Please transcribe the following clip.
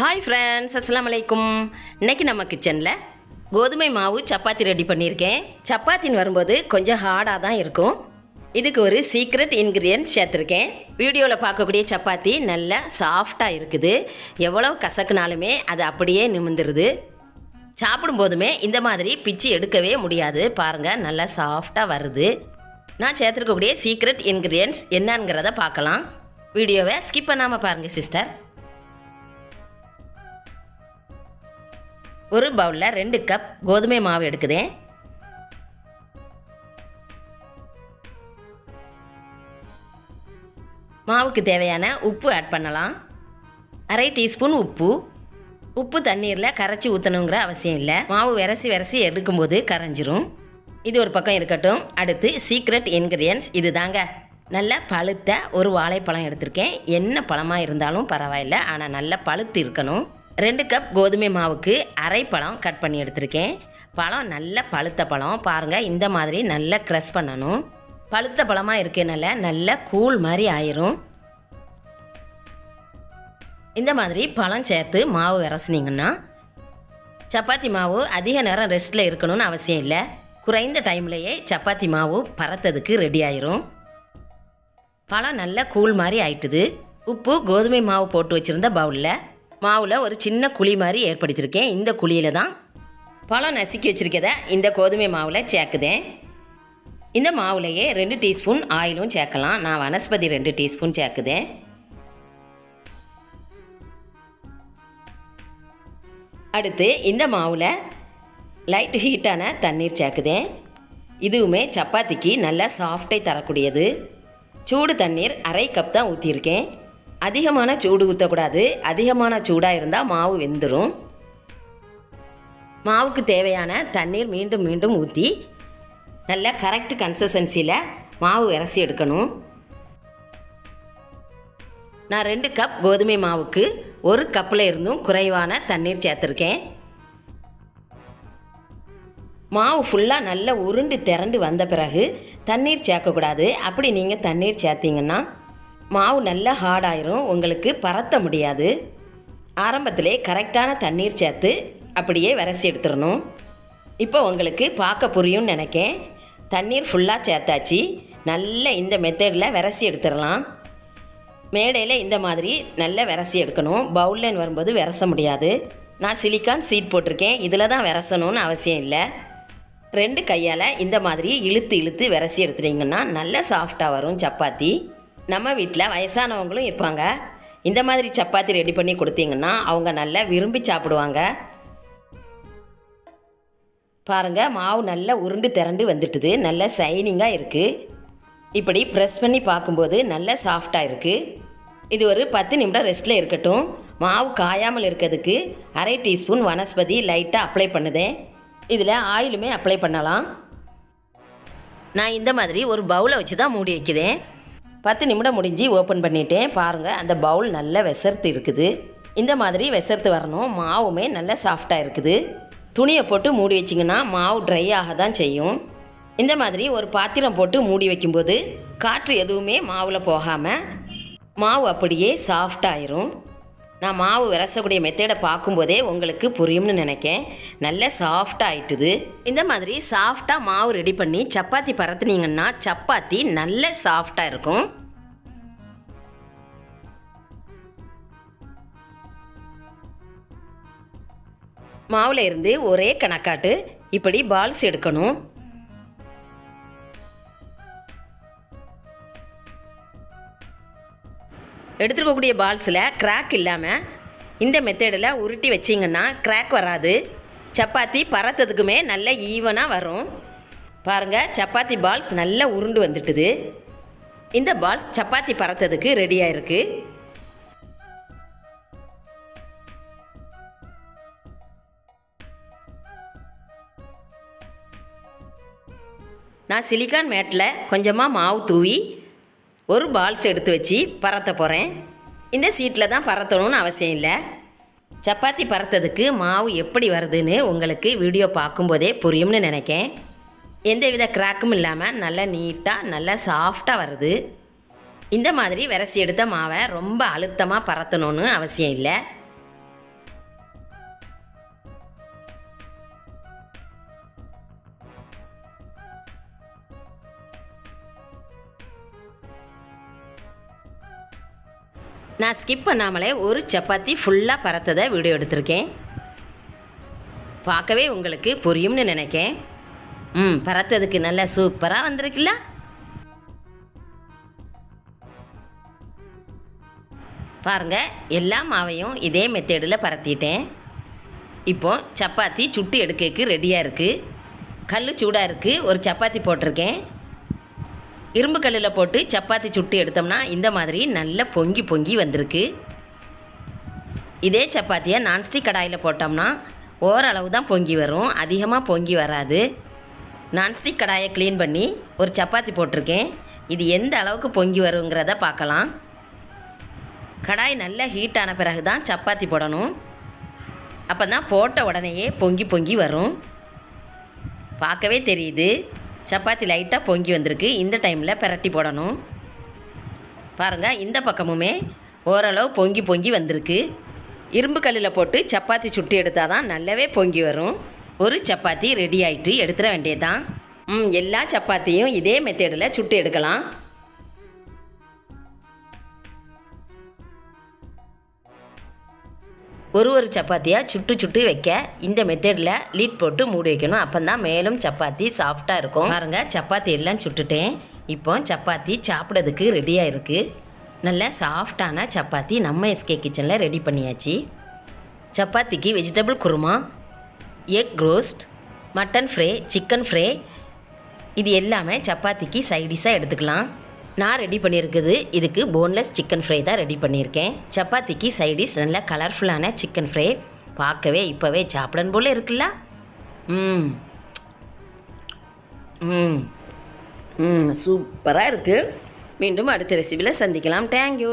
Hi friends அஸ்லாம் வலைக்கும் இன்றைக்கி நம்ம கிச்சனில் கோதுமை மாவு சப்பாத்தி ரெடி பண்ணியிருக்கேன். சப்பாத்தின்னு வரும்போது கொஞ்சம் ஹார்டாக தான் இருக்கும். இதுக்கு ஒரு சீக்ரெட் இன்க்ரீடியன்ட் சேர்த்துருக்கேன். வீடியோவில் பார்க்கக்கூடிய சப்பாத்தி நல்லா சாஃப்டாக இருக்குது. எவ்வளோ கசக்குனாலுமே அது அப்படியே நிமிந்துருது சாப்பிடும்போதுமே இந்த மாதிரி பிச்சு எடுக்கவே முடியாது. பாருங்கள் நல்லா சாஃப்டாக வருது. நான் சேர்த்துருக்கக்கூடிய சீக்ரெட் இன்க்ரீடியன்ட்ஸ் என்னங்கிறத பார்க்கலாம். வீடியோவை ஸ்கிப் பண்ணாமல் பாருங்கள் சிஸ்டர் ஒரு பவுலில் ரெண்டு கப் கோதுமை மாவு எடுக்குதேன். மாவுக்கு தேவையான உப்பு ஆட் பண்ணலாம். அரை டீஸ்பூன் உப்பு. உப்பு தண்ணீரில் கரைச்சி ஊற்றணுங்கிற அவசியம் இல்லை. மாவு விரசி விரசி எடுக்கும்போது கரைஞ்சிரும். இது ஒரு பக்கம் இருக்கட்டும். அடுத்து சீக்ரெட் இன்க்ரீடியன்ஸ் இது தாங்க நல்ல பழுத்த ஒரு வாழைப்பழம் எடுத்திருக்கேன். என்ன பழமாக இருந்தாலும் பரவாயில்ல. ஆனால் நல்ல பழுத்து இருக்கணும். ரெண்டு கப் கோதுமை மாவுக்கு அரை பழம் கட் பண்ணி எடுத்திருக்கேன். பழம் நல்ல பழுத்த பழம். பாருங்கள் இந்த மாதிரி நல்லா க்ரஷ் பண்ணணும். பழுத்த பழமாக இருக்கனால நல்ல கூழ் மாதிரி ஆயிரும். இந்த மாதிரி பழம் சேர்த்து மாவு விரசுனீங்கன்னா சப்பாத்தி மாவு அதிக நேரம் ரெஸ்ட்டில் இருக்கணும்னு அவசியம் இல்லை. குறைந்த டைம்லேயே சப்பாத்தி மாவு பறத்ததுக்கு ரெடி ஆயிரும். பழம் நல்ல கூழ் மாதிரி ஆயிட்டுது. உப்பு கோதுமை மாவு போட்டு வச்சுருந்த பவுலில் மாவில் ஒரு சின்ன குழி மாதிரி ஏற்படுத்தியிருக்கேன். இந்த குழியில் தான் பழம் நசுக்கி வச்சுருக்கத இந்த கோதுமை மாவில் சேர்க்குதேன். இந்த மாவுலையே ரெண்டு டீஸ்பூன் ஆயிலும் சேர்க்கலாம். நான் வனஸ்பதி ரெண்டு டீஸ்பூன் சேர்க்குதேன். அடுத்து இந்த மாவில் லைட் ஹீட்டான தண்ணீர் சேர்க்குதேன். இதுவுமே சப்பாத்திக்கு நல்லா சாஃப்டை தரக்கூடியது. சூடு தண்ணீர் அரை கப் தான் ஊற்றியிருக்கேன் அதிகமான சூடு ஊற்றக்கூடாது அதிகமான சூடாக இருந்தால் மாவு வெந்துடும் மாவுக்கு தேவையான தண்ணீர் மீண்டும் மீண்டும் ஊற்றி நல்ல கரெக்ட் கன்சிஸ்டன்சியில் மாவு இறசி எடுக்கணும். நான் ரெண்டு கப் கோதுமை மாவுக்கு ஒரு கப்பில் இருந்தும் குறைவான தண்ணீர் சேர்த்துருக்கேன். மாவு ஃபுல்லாக நல்லா உருண்டு திரண்டு வந்த பிறகு தண்ணீர் சேர்க்கக்கூடாது. அப்படி நீங்கள் தண்ணீர் சேர்த்தீங்கன்னா மாவு நல்லா ஹார்டாயிரும் உங்களுக்கு பரத்த முடியாது. ஆரம்பத்திலே கரெக்டான தண்ணீர் சேர்த்து அப்படியே விரசி எடுத்துடணும். இப்போ உங்களுக்கு பார்க்க புரியும்னு நினைக்கேன். தண்ணீர் ஃபுல்லாக சேர்த்தாச்சு. நல்ல இந்த மெத்தடில் விரசி எடுத்துடலாம். மேடையில் இந்த மாதிரி நல்லா விரசி எடுக்கணும். பவுலில் வரும்போது விரச முடியாது. நான் சிலிக்கான் சீட் போட்டிருக்கேன். இதில் தான் விரசணும்னு அவசியம் இல்லை. ரெண்டு கையால் இந்த மாதிரி இழுத்து இழுத்து விரசி எடுத்துட்டிங்கன்னா நல்ல சாஃப்டாக வரும் சப்பாத்தி. நம்ம வீட்டில் வயசானவங்களும் இருப்பாங்க. இந்த மாதிரி சப்பாத்தி ரெடி பண்ணி கொடுத்தீங்கன்னா அவங்க நல்லா விரும்பி சாப்பிடுவாங்க. பாருங்கள் மாவு நல்லா உருண்டு திரண்டு வந்துட்டுது. நல்ல சைனிங்காக இருக்குது இப்படி ப்ரெஸ் பண்ணி பார்க்கும்போது நல்ல சாஃப்டாக இருக்குது இது ஒரு பத்து நிமிடம் ரெஸ்ட்டில் இருக்கட்டும். மாவு காயாமல் இருக்கிறதுக்கு அரை டீஸ்பூன் வனஸ்பதி லைட்டாக அப்ளை பண்ணுதேன் இதில் ஆயிலுமே அப்ளை பண்ணலாம். நான் இந்த மாதிரி ஒரு பவுலை வச்சு தான் மூடி வைக்கிறேன். பத்து நிமிடம் முடிஞ்சு ஓப்பன் பண்ணிட்டேன். பாருங்கள் அந்த பவுல் நல்ல வெசர்த்து இருக்குது. இந்த மாதிரி வெசர்த்து வரணும். மாவுமே நல்ல சாஃப்டாக இருக்குது. துணியை போட்டு மூடி வச்சிங்கன்னா மாவு ட்ரை ஆக தான் செய்யும். இந்த மாதிரி ஒரு பாத்திரம் போட்டு மூடி வைக்கும்போது காற்று எதுவுமே மாவில் போகாமல் மாவு அப்படியே சாஃப்டாயிரும் நான் மாவு விரசக்கூடிய மெத்தேடை பார்க்கும்போதே உங்களுக்கு புரியும்னு நினைக்கேன். நல்ல சாஃப்டாக ஆயிட்டுது. இந்த மாதிரி சாஃப்டாக மாவு ரெடி பண்ணி சப்பாத்தி பரத்துனீங்கன்னா சப்பாத்தி நல்ல சாஃப்டாக இருக்கும். மாவில் இருந்து ஒரே கணக்காட்டு இப்படி பால்ஸ் எடுக்கணும். எடுத்துருக்கக்கூடிய பால்ஸில் கிராக் இல்லாமல் இந்த மெத்தடில் உருட்டி வச்சிங்கன்னா கிராக் வராது. சப்பாத்தி பறத்ததுக்குமே நல்ல ஈவனாக வரும். பாருங்கள் சப்பாத்தி பால்ஸ் நல்லா உருண்டு வந்துட்டுது. இந்த பால்ஸ் சப்பாத்தி பறத்ததுக்கு ரெடியாக இருக்குது நான் சிலிக்கான் மேட்டில் கொஞ்சமாக மாவு தூவி ஒரு பால்ஸ் எடுத்து வச்சு பரத்த போகிறேன் இந்த சீட்டில் தான் பரத்தணும்னு அவசியம் இல்லை. சப்பாத்தி பரத்ததுக்கு மாவு எப்படி வருதுன்னு உங்களுக்கு வீடியோ பார்க்கும்போதே புரியும்னு நினைக்கேன். எந்தவித கிராக்கும் இல்லாமல் நல்லா நீட்டாக நல்லா சாஃப்டாக வருது. இந்த மாதிரி விரசி எடுத்த மாவை ரொம்ப அழுத்தமாக பரத்தணும்னு அவசியம் இல்லை. நான் ஸ்கிப் பண்ணாமலே ஒரு சப்பாத்தி ஃபுல்லாக பறத்ததை வீடியோ எடுத்திருக்கேன். பார்க்கவே உங்களுக்கு புரியும்னு நினைக்கேன். ம் பறத்ததுக்கு நல்லா சூப்பராக வந்திருக்குல்ல? பாருங்கள் எல்லா மாவையும் இதே மெத்தேடில் பரத்திட்டேன். இப்போ சப்பாத்தி சுட்டு எடுக்கக்கு ரெடியாக இருக்குது கல் சூடாக இருக்குது ஒரு சப்பாத்தி போட்டிருக்கேன். இரும்பு கல்லில் போட்டு சப்பாத்தி சுட்டு எடுத்தோம்னா இந்த மாதிரி நல்லா பொங்கி பொங்கி வந்திருக்கு. இதே சப்பாத்தியை நான்ஸ்டிக் கடாயில் போட்டோம்னா ஓரளவு தான் பொங்கி வரும். அதிகமாக பொங்கி வராது. நான்ஸ்டிக் கடாயை க்ளீன் பண்ணி ஒரு சப்பாத்தி போட்டிருக்கேன். இது எந்த அளவுக்கு பொங்கி வருங்கிறத பார்க்கலாம். கடாய் நல்லா ஹீட் ஆன பிறகு தான் சப்பாத்தி போடணும். அப்போ தான் போட்ட உடனேயே பொங்கி பொங்கி வரும். பார்க்கவே தெரியுது. சப்பாத்தி லைட்டாக பொங்கி வந்திருக்கு. இந்த டைமில் பிரட்டி போடணும். பாருங்கள் இந்த பக்கமுமே ஓரளவு பொங்கி பொங்கி வந்திருக்கு. இரும்பு கல்லில் போட்டு சப்பாத்தி சுட்டு எடுத்தால் தான் நல்லாவே பொங்கி வரும். ஒரு சப்பாத்தி ரெடி ஆகிட்டு எடுத்துட வேண்டியதுதான். ம் எல்லா சப்பாத்தியும் இதே மெத்தேடில் சுட்டு எடுக்கலாம். ஒரு ஒரு சப்பாத்தியாக சுட்டு சுட்டு வைக்க. இந்த மெத்தடில் லீட் போட்டு மூடி வைக்கணும். அப்போ தான் மேலும் சப்பாத்தி சாஃப்டாக இருக்கும். பாருங்க சப்பாத்தி எல்லாம் சுட்டுட்டேன். இப்போ சப்பாத்தி சாப்பிட்றதுக்கு ரெடியாக இருக்குது நல்ல சாஃப்டான சப்பாத்தி நம்ம எஸ்கே கிச்சனில் ரெடி பண்ணியாச்சு. சப்பாத்திக்கு vegetable kurma egg roast mutton fry chicken fry இது எல்லாமே சப்பாத்திக்கு சைடிஷாக எடுத்துக்கலாம். நான் ரெடி பண்ணியிருக்குது. இதுக்கு போன்லெஸ் சிக்கன் ஃப்ரை தான் ரெடி பண்ணியிருக்கேன். சப்பாத்திக்கு சைடிஷ் நல்ல கலர்ஃபுல்லான சிக்கன் ஃப்ரை பார்க்கவே இப்போவே சாப்பிடணும் போல இருக்குல்ல? ம். ம். ம் சூப்பராக இருக்குது மீண்டும் அடுத்த ரெசிபியில் சந்திக்கலாம். தேங்க்யூ